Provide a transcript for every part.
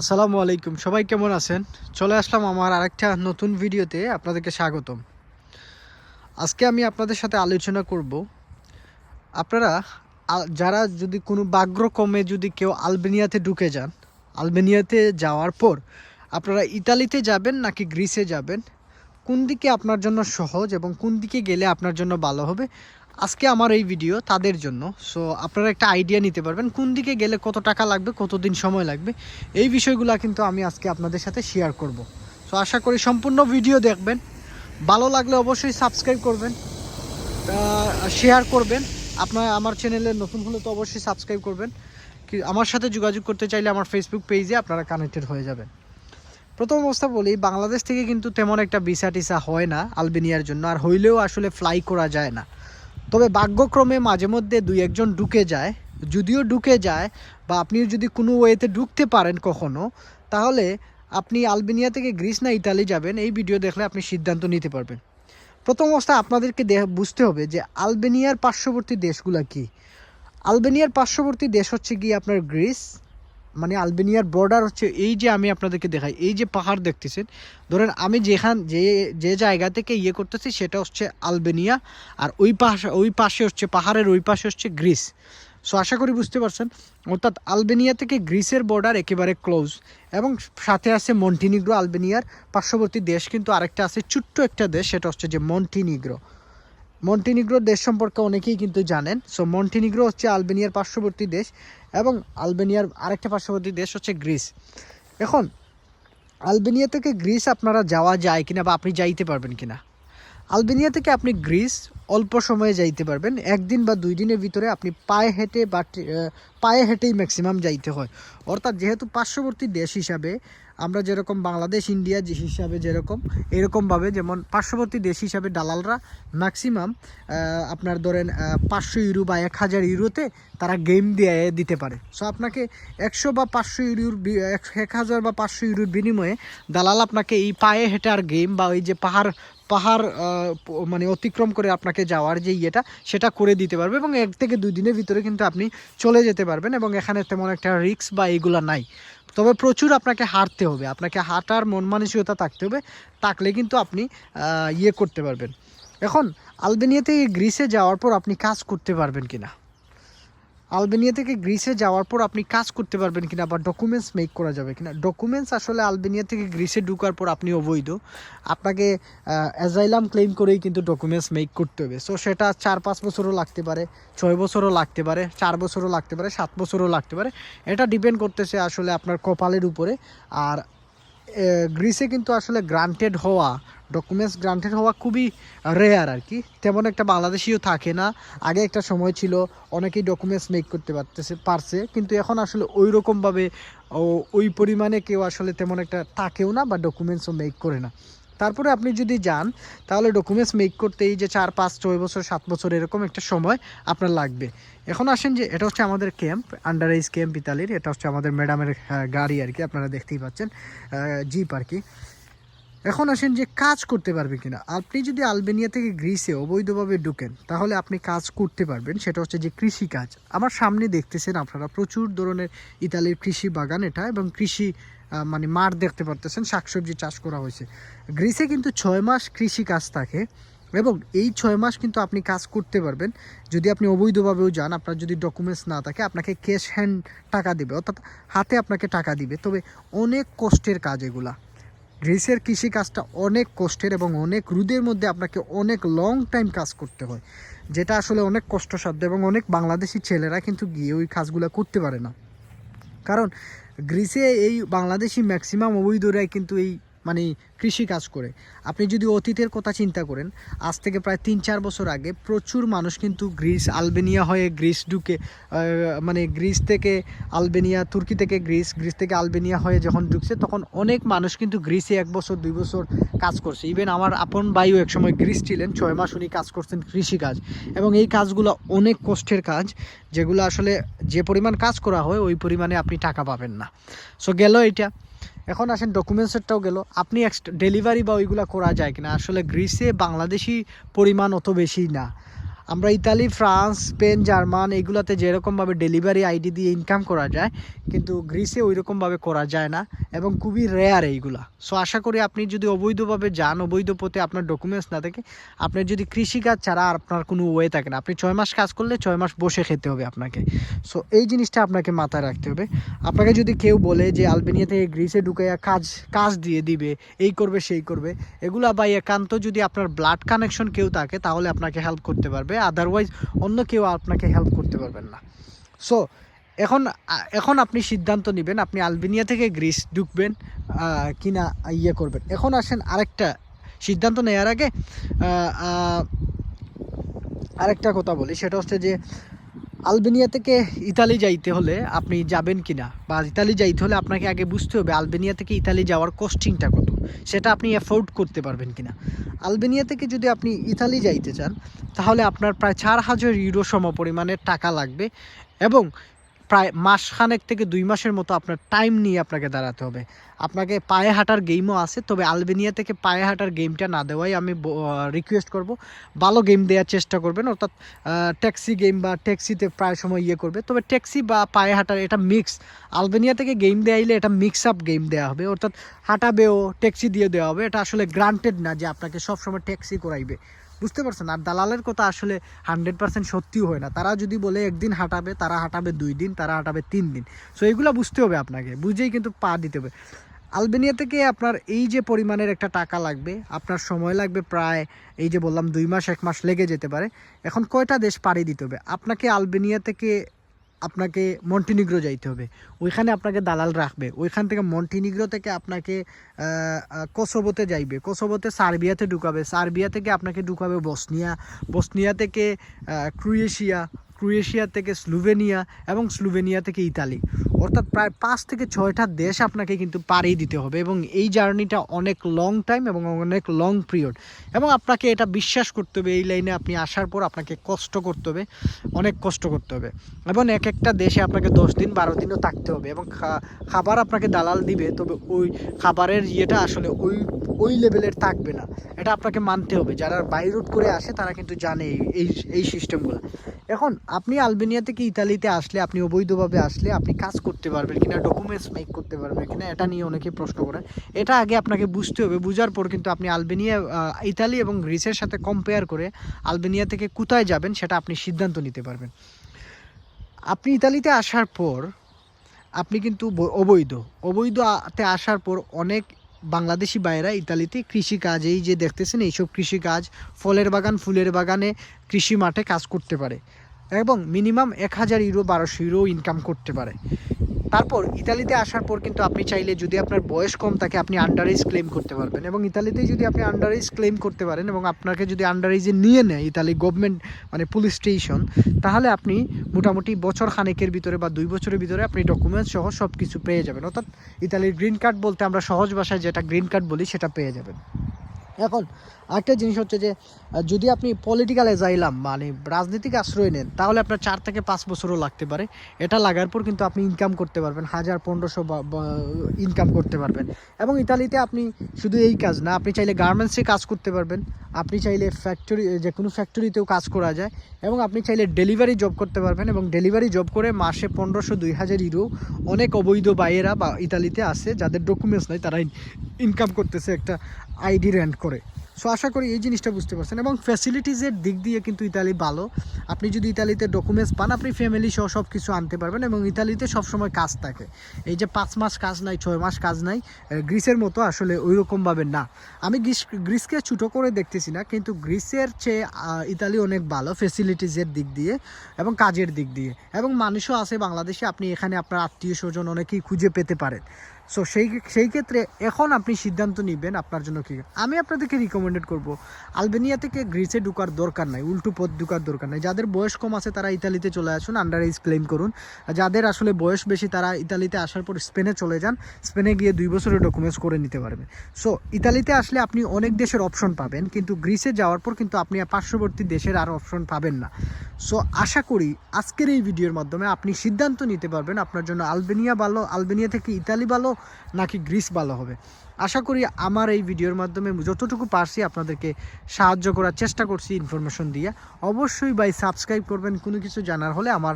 আসসালামু আলাইকুম। সবাই কেমন আছেন? চলে আসলাম আমার আরেকটা নতুন ভিডিওতে। আপনাদেরকে স্বাগতম। আজকে আমি আপনাদের সাথে আলোচনা করব। আপনারা যারা যদি কোনো বাগ্রক্রমে যদি কেউ আলবেনিয়াতে ঢুকে যান, আলবেনিয়াতে যাওয়ার পর আপনারা ইতালিতে যাবেন নাকি গ্রিসে যাবেন? কোন দিকে আপনার জন্য সহজ এবং কোন দিকে গেলে আপনার জন্য ভালো হবে? আজকে আমার এই ভিডিও তাদের জন্য। সো আপনারা একটা আইডিয়া নিতে পারবেন, কোন দিকে গেলে কত টাকা লাগবে, কতদিন সময় লাগবে। এই বিষয়গুলো কিন্তু আমি আজকে আপনাদের সাথে শেয়ার করব। সো আশা করি সম্পূর্ণ ভিডিও দেখবেন। ভালো লাগলে অবশ্যই সাবস্ক্রাইব করবেন শেয়ার করবেন। আপনার, আমার চ্যানেলে নতুন হলে তো অবশ্যই সাবস্ক্রাইব করবেন। কি, আমার সাথে যোগাযোগ করতে চাইলে আমার ফেসবুক পেজে আপনারা কানেক্টেড হয়ে যাবেন। প্রথম অবস্থা বলি, বাংলাদেশ থেকে কিন্তু তেমন একটা ভিসা টিসা হয় না আলবেনিয়ার জন্য, আর হইলেও আসলে ফ্লাই করা যায় না। তবে ভাগ্যক্রমে মাঝে মধ্যে দুই একজন ঢুকে যায়। যদিও ঢুকে যায় বা আপনি যদি কোনো ওয়েতে ঢুকতে পারেন কখনো, তাহলে আপনি আলবেনিয়া থেকে গ্রিস না ইতালি যাবেন, এই ভিডিও দেখলে আপনি সিদ্ধান্ত নিতে পারবেন। প্রথম অবস্থা আপনাদেরকে বুঝতে হবে যে আলবেনিয়ার পার্শ্ববর্তী দেশগুলো কি? আলবেনিয়ার পার্শ্ববর্তী দেশ হচ্ছে গিয়ে আপনার গ্রিস মানে আলবেনিয়ার বর্ডার হচ্ছে এই যে আমি আপনাদেরকে দেখাই, এই যে পাহাড় দেখতেছেন, ধরেন আমি যেখান, যে যে জায়গা থেকে ইয়ে করতেছি সেটা হচ্ছে আলবেনিয়া, আর ওই পাশে ওই পাশে হচ্ছে পাহাড়ের ওই পাশে হচ্ছে গ্রিস। সো আশা করি বুঝতে পারছেন, অর্থাৎ আলবেনিয়া থেকে গ্রিসের বর্ডার একেবারে ক্লোজ এবং সাথে আছে মন্টিনিগ্রো আলবেনিয়ার পার্শ্ববর্তী দেশ, কিন্তু আরেকটা আছে ছোট্ট একটা দেশ, সেটা হচ্ছে যে মন্টিনিগ্রো। মন্টিনিগ্রো দেশ সম্পর্কে অনেকেই কিন্তু জানেন সো মন্টিনিগ্রো হচ্ছে আলবেনিয়ার পার্শ্ববর্তী দেশ এবং আলবেনিয়ার আরেকটা পার্শ্ববর্তী দেশ হচ্ছে গ্রিস। এখন, আলবেনিয়া থেকে গ্রিস আপনারা যাওয়া যায় কিনা বা আপনি যাইতে পারবেন কিনা? আলবেনিয়া থেকে আপনি গ্রিস অল্প সময়ে যাইতে পারবেন। একদিন বা দুই দিনের ভিতরে আপনি পায়ে হেঁটে বা পায়ে হেঁটেই ম্যাক্সিমাম যাইতে হয়। অর্থাৎ যেহেতু পার্শ্ববর্তী দেশ হিসাবে আমরা যেরকম বাংলাদেশ, ইন্ডিয়া হিসাবে যেরকম, এরকমভাবে যেমন পার্শ্ববর্তী দেশ হিসাবে দালালরা ম্যাক্সিমাম আপনার ধরেন পাঁচশো ইউরো বা এক হাজার ইউরোতে তারা গেম দিয়ে, দিতে পারে। সো আপনাকে একশো বা পাঁচশো ইউরোর এক- হাজার বা পাঁচশো ইউরোর বিনিময়ে দালাল আপনাকে এই পায়ে হেঁটার গেম বা ওই যে পাহাড় পাহাড় মানে অতিক্রম করে আপনাকে যাওয়ার যে ইয়েটা, সেটা করে দিতে পারবে এবং এক থেকে দুই দিনের ভিতরে কিন্তু আপনি চলে যেতে পারবেন এবং এখানে তেমন একটা রিস্ক বা এইগুলো নাই। তবে প্রচুর আপনাকে হাঁটতে হবে। আপনাকে হাঁটার মন মানসিকতা থাকতে হবে। থাকলে কিন্তু আপনি ইয়ে করতে পারবেন। এখন, আলবেনিয়াতে গ্রিসে যাওয়ার পর আপনি কাজ করতে পারবেন কিনা? আলবেনিয়া থেকে গ্রিসে যাওয়ার পর আপনি কাজ করতে পারবেন কিনা বা ডকুমেন্টস মেক করা যাবে কিনা। ডকুমেন্টস আসলে আলবেনিয়া থেকে গ্রিসে ঢুকার পর আপনি অবৈধ। আপনাকে অ্যাজাইলাম ক্লেম করেই কিন্তু ডকুমেন্টস মেক করতে হবে। সো সেটা চার পাঁচ বছরও লাগতে পারে, ছয় বছরও লাগতে পারে, চার বছরও লাগতে পারে, সাত বছরও লাগতে পারে। এটা ডিপেন্ড করতেছে আসলে আপনার কপালের উপরে। আর গ্রিসে কিন্তু আসলে গ্রান্টেড হওয়া ডকুমেন্টস গ্রান্টেড হওয়া খুবই রেয়ার আর কি। তেমন একটা বাংলাদেশিও থাকে না। আগে একটা সময় ছিল, অনেকেই ডকুমেন্টস মেক করতে পারতেছে, পারছে। কিন্তু এখন আসলে ওই রকমভাবে ওই পরিমাণে কেউ আসলে তেমন একটা থাকেও না বা ডকুমেন্টসও মেক করে না। তারপরে আপনি যদি যান, তাহলে ডকুমেন্টস মেক করতে এই যে চার, পাঁচ, ছয় বছর, সাত বছর এরকম একটা সময় আপনার লাগবে। এখন আসেন যে, এটা হচ্ছে আমাদের ক্যাম্প আন্ডার এইজ ক্যাম্প ইতালির। এটা হচ্ছে আমাদের ম্যাডামের গাড়ি আর কি, আপনারা দেখতেই পাচ্ছেন জিপ আর কি। এখন আসেন যে কাজ করতে পারবে কিনা। আপনি যদি আলবেনিয়া থেকে গ্রিসে অবৈধভাবে ঢুকেন, তাহলে আপনি কাজ করতে পারবেন। সেটা হচ্ছে যে কৃষি কাজ। আমার সামনে দেখতেছেন আপনারা প্রচুর ধরনের ইতালির কৃষি বাগান এটা এবং কৃষি মানে মাঠ দেখতে পারতেছেন, শাকসবজি চাষ করা হয়েছে। গ্রিসে কিন্তু ছয় মাস কৃষি কাজ থাকে এবং এই ছয় মাস কিন্তু আপনি কাজ করতে পারবেন। যদি আপনি অবৈধভাবেও যান, আপনার যদি ডকুমেন্টস না থাকে, আপনাকে ক্যাশ হ্যান্ড টাকা দেবে, অর্থাৎ হাতে আপনাকে টাকা দিবে। তবে অনেক কষ্টের কাজ এগুলা। গ্রিসের কৃষিকাজটা অনেক কষ্টের এবং অনেক রুদের মধ্যে আপনাকে অনেক লং টাইম কাজ করতে হয়, যেটা আসলে অনেক কষ্টসাধ্য এবং অনেক বাংলাদেশি ছেলেরা কিন্তু গিয়ে ওই কাজগুলো করতে পারে না। কারণ গ্রিসে এই বাংলাদেশি ম্যাক্সিমাম অবৈধরাই কিন্তু এই মানে কৃষি কাজ করে। আপনি যদি অতীতের কথা চিন্তা করেন, আজ থেকে প্রায় তিন চার বছর আগে প্রচুর মানুষ কিন্তু গ্রিস, আলবেনিয়া হয়ে গ্রিস ঢুকে মানে গ্রিস থেকে আলবেনিয়া, তুর্কি থেকে গ্রিস গ্রিস থেকে আলবেনিয়া হয়ে যখন ঢুকছে, তখন অনেক মানুষ কিন্তু গ্রিসে এক বছর, দুই বছর কাজ করছে। ইভেন আমার আপন ভাইও একসময় গ্রিস ছিলেন, ছয় মাস উনি কাজ করছেন কৃষি কাজ এবং এই কাজগুলো অনেক কষ্টের কাজ, যেগুলো আসলে যে পরিমাণ কাজ করা হয়, ওই পরিমাণে আপনি টাকা পাবেন না। সো গেল এটা এখন আসেন ডকুমেন্টসেরটাও গেল। আপনি ডেলিভারি বা ওইগুলো করা যায় কিনা? আসলে গ্রিসে বাংলাদেশি পরিমাণ অত বেশি না। আমরা ইতালি, ফ্রান্স, স্পেন, জার্মান এগুলোতে যেরকমভাবে ডেলিভারি আইডি দিয়ে ইনকাম করা যায়, কিন্তু গ্রিসে ওই রকমভাবে করা যায় না এবং খুবই রেয়ার এইগুলা। সো আশা করি আপনি যদি অবৈধভাবে যান, অবৈধ পথে আপনার ডকুমেন্টস না থাকে আপনার যদি কৃষিকাজ ছাড়া আর আপনার কোনো ওয়ে থাকে না, আপনি ছয় মাস কাজ করলে ছয় মাস বসে খেতে হবে আপনাকে। সো এই জিনিসটা আপনাকে মাথায় রাখতে হবে। আপনাকে যদি কেউ বলে যে আলবেনিয়া থেকে গ্রিসে ঢুকাইয়া কাজ কাজ দিয়ে দিবে, এই করবে, সেই করবে, এগুলা বা একান্ত যদি আপনার ব্লাড কানেকশন কেউ থাকে, তাহলে আপনাকে হেল্প করতে পারবে। আদারওয়াইজ অন্য কেউ আপনাকে হেল্প করতে পারবেন না। সো এখন এখন আপনি সিদ্ধান্ত নেবেন, আপনি আলবেনিয়া থেকে গ্রিস ঢুকবেন কি না ইয়ে করবেন। এখন আসেন আরেকটা সিদ্ধান্ত নেওয়ার আগে আরেকটা কথা বলি, সেটা হচ্ছে যে আলবেনিয়া থেকে ইতালি যাইতে হলে আপনি যাবেন কি না বা ইতালি যাইতে হলে আপনাকে আগে বুঝতে হবে আলবেনিয়া থেকে ইতালি যাওয়ার কস্টিংটা কত? সেটা আপনি অ্যাফোর্ড করতে পারবেন কি না আলবেনিয়া থেকে যদি আপনি ইতালি যাইতে চান, তাহলে আপনার প্রায় চার হাজার ইউরো সম পরিমাণের টাকা লাগবে এবং প্রায় মাসখানেক থেকে দুই মাসের মতো আপনার টাইম নিয়ে আপনাকে দাঁড়াতে হবে। আপনাকে পায়ে হাঁটার গেমও আছে, তবে আলবেনিয়া থেকে পায়ে হাঁটার গেমটা না দেওয়াই আমি রিকোয়েস্ট করব। ভালো গেম দেওয়ার চেষ্টা করবেন, অর্থাৎ ট্যাক্সি গেম বা ট্যাক্সিতে প্রায় সময় ইয়ে করবে। তবে ট্যাক্সি বা পায়ে হাঁটার এটা মিক্স আলবেনিয়া থেকে গেম দেওয়াইলে এটা মিক্স আপ গেম দেওয়া হবে, অর্থাৎ হাঁটাবেও ট্যাক্সি দিয়ে দেওয়া হবে। এটা আসলে গ্রান্টেড না যে আপনাকে সবসময় ট্যাক্সি করাইবে। বুঝতে পারছেন? আর দালালের কথা আসলে হান্ড্রেড পার্সেন্ট সত্যিও হয় না। তারা যদি বলে একদিন হাঁটাবে, তারা হাঁটাবে দুই দিন, তারা হাঁটাবে তিন দিন। সো এইগুলো বুঝতে হবে আপনাকে। বুঝেই কিন্তু পা দিতে হবে। আলবেনিয়া থেকে আপনার এই যে পরিমাণের একটা টাকা লাগবে, আপনার সময় লাগবে প্রায়, এই যে বললাম দুই মাস, এক মাস লেগে যেতে পারে। এখন কয়টা দেশ পাড়ি দিতে হবে? আপনাকে আলবেনিয়া থেকে আপনাকে মন্টিনিগ্রো যাইতে হবে। ওইখানে আপনাকে দালাল রাখবে। ওইখান থেকে মন্টিনিগ্রো থেকে আপনাকে আহ, যাইবে। কসোবোতে সার্বিয়াতে ঢুকাবে। সার্বিয়া থেকে আপনাকে ঢুকাবে বসনিয়া। বসনিয়া থেকে ক্রোয়েশিয়া। ক্রোয়েশিয়া থেকে স্লোভেনিয়া এবং স্লোভেনিয়া থেকে ইতালি। অর্থাৎ প্রায় পাঁচ থেকে ছয়টা দেশ আপনাকে কিন্তু পাড়ি দিতে হবে এবং এই জার্নিটা অনেক লং টাইম এবং অনেক লং পিরিয়ড এবং আপনাকে এটা বিশ্বাস করতে হবে, এই লাইনে আপনি আসার পর আপনাকে কষ্ট করতে হবে, অনেক কষ্ট করতে হবে। এবং এক একটা দেশে আপনাকে দশ দিন, বারো দিনও থাকতে হবে এবং খাবার আপনাকে দালাল দিবে, তবে ওই খাবারের ইয়েটা আসলে ওই ওই লেভেলের থাকবে না। এটা আপনাকে মানতে হবে। যারা বাই রুট করে আসে, তারা কিন্তু জানে এই এই সিস্টেমগুলো এখন আপনি আলবেনিয়া থেকে ইতালিতে আসলে, আপনি অবৈধভাবে আসলে, আপনি কাজ করতে পারবেন কিনা ডকুমেন্টস মেক করতে পারবেন কিনা, এটা নিয়ে অনেকে প্রশ্ন করেন এটা আগে আপনাকে বুঝতে হবে, বুঝার পর কিন্তু আপনি আলবেনিয়া ইতালি এবং গ্রিসের সাথে কম্পেয়ার করে আলবেনিয়া থেকে কোথায় যাবেন সেটা আপনি সিদ্ধান্ত নিতে পারবেন। আপনি ইতালিতে আসার পর আপনি কিন্তু অবৈধ। অবৈধতে আসার পর অনেক বাংলাদেশি বাইরা ইতালিতে কৃষিকাজ, এই যে দেখতেছেন, এইসব কৃষিকাজ, ফলের বাগান, ফুলের বাগানে কৃষি মাঠে কাজ করতে পারে এবং মিনিমাম এক হাজার ইউরো বারোশো ইউরো ইনকাম করতে পারে। তারপর ইতালিতে আসার পর কিন্তু আপনি চাইলে যদি আপনার বয়স কম থাকে, আপনি আন্ডার এজ ক্লেম করতে পারবেন। এবং ইতালিতে যদি আপনি আন্ডার এজ ক্লেম করতে পারেন এবং আপনাকে যদি আন্ডার এজে নিয়ে নেয় ইতালি গভর্নমেন্ট মানে পুলিশ স্টেশন তাহলে আপনি মোটামুটি বছর খানেকের ভিতরে বা দুই বছরের ভিতরে আপনি ডকুমেন্টস সহ সব কিছু পেয়ে যাবেন। অর্থাৎ ইতালির গ্রিন কার্ড বলতে আমরা সহজ ভাষায় যেটা গ্রিন কার্ড বলি সেটা পেয়ে যাবেন। এখন আরেকটা জিনিস হচ্ছে যে যদি আপনি পলিটিক্যাল এজাইলাম মানে রাজনৈতিক আশ্রয় নেন, তাহলে আপনার চার থেকে পাঁচ বছরও লাগতে পারে। এটা লাগার পর কিন্তু আপনি ইনকাম করতে পারবেন, হাজার, পনেরোশো ইনকাম করতে পারবেন। এবং ইতালিতে আপনি শুধু এই কাজ না, আপনি চাইলে গার্মেন্টসে কাজ করতে পারবেন, আপনি চাইলে ফ্যাক্টরি যে কোনো ফ্যাক্টরিতেও কাজ করা যায়, এবং আপনি চাইলে ডেলিভারি জব করতে পারবেন, এবং ডেলিভারি জব করে মাসে পনেরোশো, দুই হাজার ইউরো অনেক অবৈধ বাইয়েরা বা ইতালিতে আছে, যাদের ডকুমেন্টস নাই তারা ইনকাম করতেছে একটা আইডি রেন্ট করে। সো আশা করি এই জিনিসটা বুঝতে পারছেন। এবং ফ্যাসিলিটিসের দিক দিয়ে কিন্তু ইতালি ভালো। আপনি যদি ইতালিতে ডকুমেন্টস পান, আপনি ফ্যামিলি সহ সব কিছু আনতে পারবেন এবং ইতালিতে সবসময় কাজ থাকে। এই যে পাঁচ মাস কাজ নাই, ছয় মাস কাজ নাই গ্রিসের মতো আসলে ওই রকমভাবে না। আমি গ্রিস, গ্রিসকে ছোটো করে দেখতেছি না, কিন্তু গ্রিসের চেয়ে ইতালি অনেক ভালো ফেসিলিটিসের দিক দিয়ে এবং কাজের দিক দিয়ে। এবং মানুষও আছে বাংলাদেশে, আপনি এখানে আপনার আত্মীয় স্বজন অনেকেই খুঁজে পেতে পারেন। সো সেই সেই ক্ষেত্রে এখন আপনি সিদ্ধান্ত নেবেন আপনার জন্য কী। আমি আপনাদেরকে রিকমেন্ডেড করব, আলবেনিয়া থেকে গ্রিসে ঢুকার দরকার নাই, উল্টো পথ ঢুকার দরকার নাই। যাদের বয়স কম আছে তারা ইতালিতে চলে আসুন আন্ডার এজ ক্লেম করুন। যাদের আসলে বয়স বেশি তারা ইতালিতে আসার পর স্পেনে চলে যান, স্পেনে গিয়ে দুই বছরের ডকুমেন্টস করে নিতে পারবেন। সো ইতালিতে আসলে আপনি অনেক দেশের অপশন পাবেন, কিন্তু গ্রিসে যাওয়ার পর কিন্তু আপনি পার্শ্ববর্তী দেশের আর অপশন পাবেন না। সো আশা করি আজকের এই ভিডিওর মাধ্যমে আপনি সিদ্ধান্ত নিতে পারবেন, আপনার জন্য আলবেনিয়া ভালো, আলবেনিয়া থেকে ইতালি ভালো নাকি গ্রিস ভালো হবে। আশা করি আমার এই ভিডিওর মাধ্যমে যতটুকু পারছি আপনাদেরকে সাহায্য করার চেষ্টা করছি ইনফরমেশন দিয়ে। অবশ্যই ভাই সাবস্ক্রাইব করবেন, কোনো কিছু জানার হলে আমার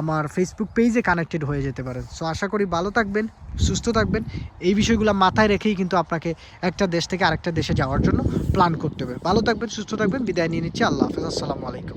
আমার ফেসবুক পেজে কানেক্টেড হয়ে যেতে পারেন। সো আশা করি ভালো থাকবেন, সুস্থ থাকবেন। এই বিষয়গুলো মাথায় রেখেই কিন্তু আপনাকে একটা দেশ থেকে আরেকটা দেশে যাওয়ার জন্য প্ল্যান করতে হবে। ভালো থাকবেন, সুস্থ থাকবেন। বিদায় নিয়ে নিচ্ছি। আল্লাহ হাফেজ। আসসালামু আলাইকুম।